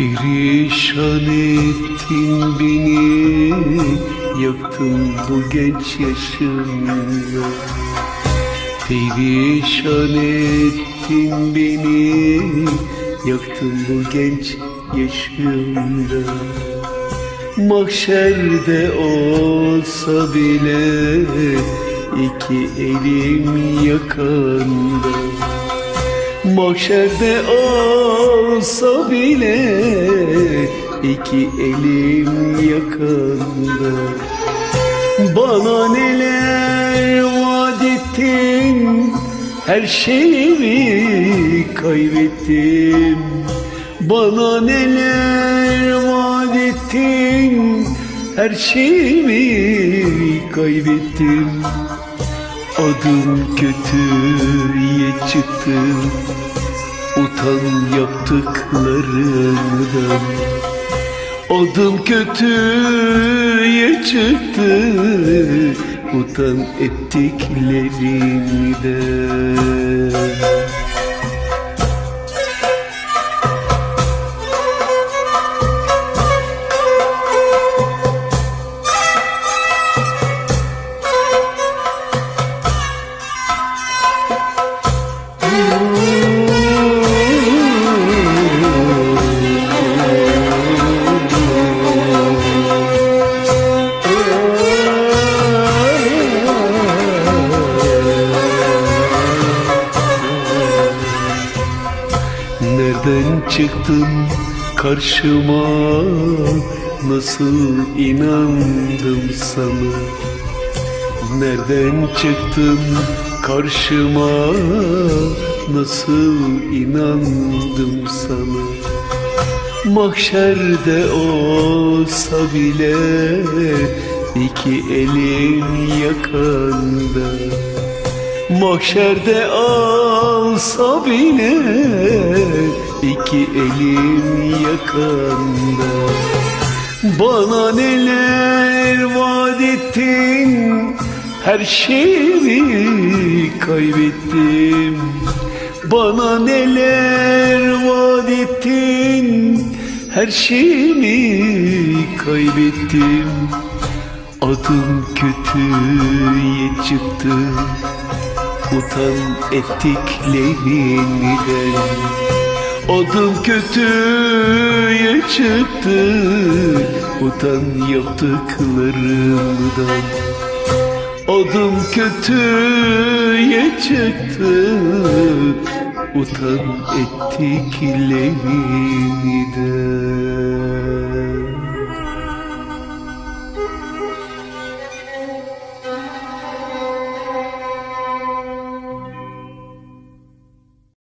Perişan ettin beni Yaktın bu genç yaşımda Perişan ettin beni Yaktın bu genç yaşımda Mahşerde olsa bile iki elim yakanda Mahşerde olsa bile iki elim yakanda Bana neler vaat ettin her şeyimi kaybettim Bana neler vaat ettin? Her şeyimi kaybettim Adım kötüye çıktı Utan yaptıklarından. Adım kötüye çıktı Utan ettiklerinden Nereden çıktın karşıma? Nasıl inandım sana? Nereden çıktın karşıma? Nasıl inandım sana? Mahşerde olsa bile iki elim yakanda. Mahşerde alsa bile iki elim yakanda Bana neler vaat ettin her şeyimi kaybettim. Bana neler vaat ettin her şeyimi kaybettim. Adım kötüye çıktı Utan ettiklerinden Adım kötüye çıktı Utan yaptıklarından Adım kötüye çıktı Utan ettiklerinden